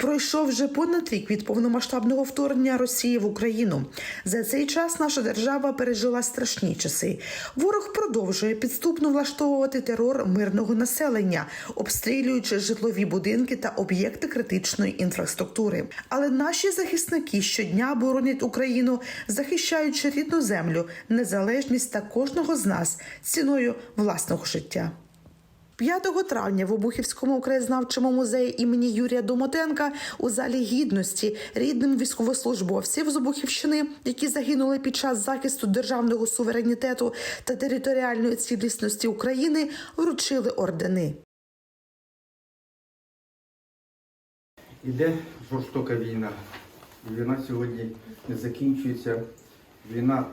Пройшов вже понад рік від повномасштабного вторгнення Росії в Україну. За цей час наша держава пережила страшні часи. Ворог продовжує підступно влаштовувати терор мирного населення, обстрілюючи житлові будинки та об'єкти критичної інфраструктури. Але наші захисники щодня боронять Україну, захищаючи рідну землю, незалежність та кожного з нас ціною власного життя. 5 травня в Обухівському краєзнавчому музеї імені Юрія Домотенка у залі гідності рідним військовослужбовців з Обухівщини, які загинули під час захисту державного суверенітету та територіальної цілісності України, вручили ордени. Іде жорстока війна. Війна сьогодні не закінчується. Війна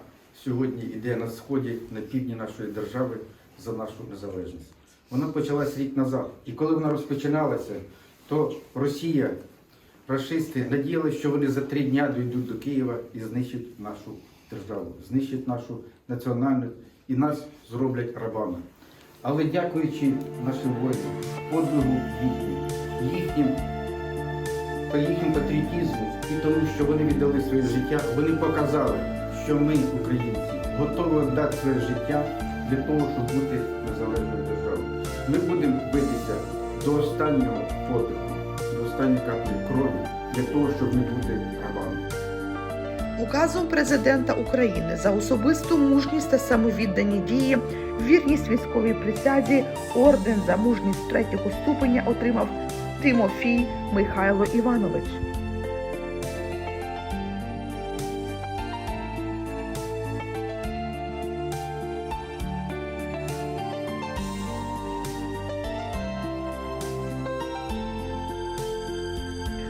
сьогодні йде на сході, на півдні нашої держави за нашу незалежність. Вона почалась рік назад. І коли вона розпочиналася, то Росія, рашисти надіялися, що вони за три дня дійдуть до Києва і знищать нашу державу, знищать нашу національну і нас зроблять рабами. Але дякуючи нашим воїнам, подвигу їхнім, їхнім їхнім патріотизму і тому, що вони віддали своє життя, вони показали, що ми, українці, готові дати своє життя для того, щоб бути незалежною державою. Ми будемо битися до останнього подиху, до останньої каплі крові, для того, щоб не бути рабами. Указом президента України за особисту мужність та самовіддані дії, вірність військовій присязі, орден за мужність третього ступеня отримав Тимофій Михайло Іванович.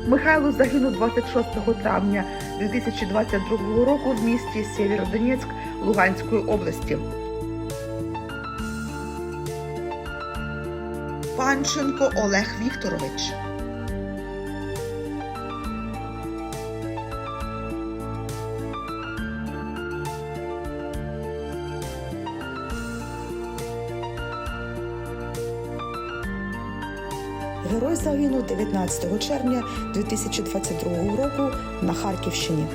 Михайло загинув 26 травня 2022 року в місті Сєвєродонецьк Луганської області. Панченко Олег Вікторович. Герой загинув 19 червня 2022 року на Харківщині.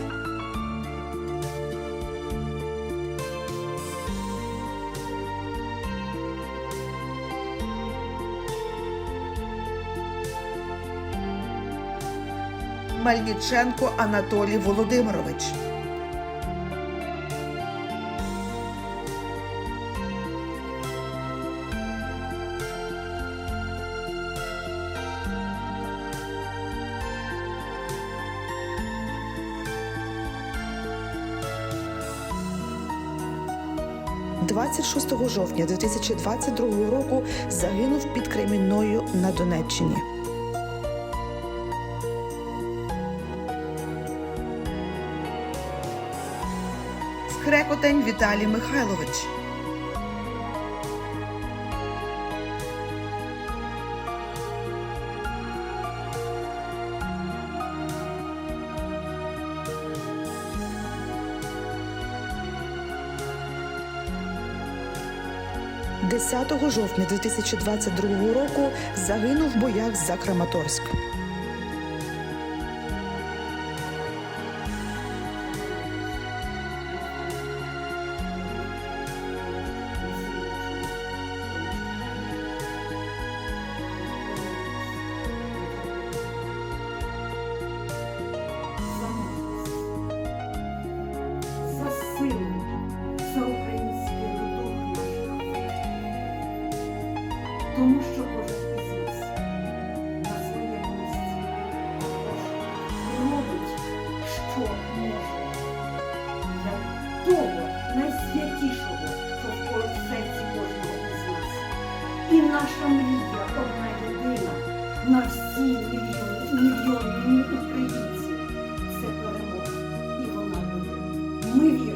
Мельниченко Анатолій Володимирович. – 26 жовтня 2022 року загинув під Кремінною на Донеччині. Скрекотень Віталій Михайлович. Десятого жовтня 2022 року загинув в боях за Краматорськ. Тому що кожен із нас на своєму місці робить, що може для того найсвятішого, що в серці кожного із нас. І наша мрія одна єдина на всі мільйони, мільйони українців. Це перемога. І вона буде. Ми віримо.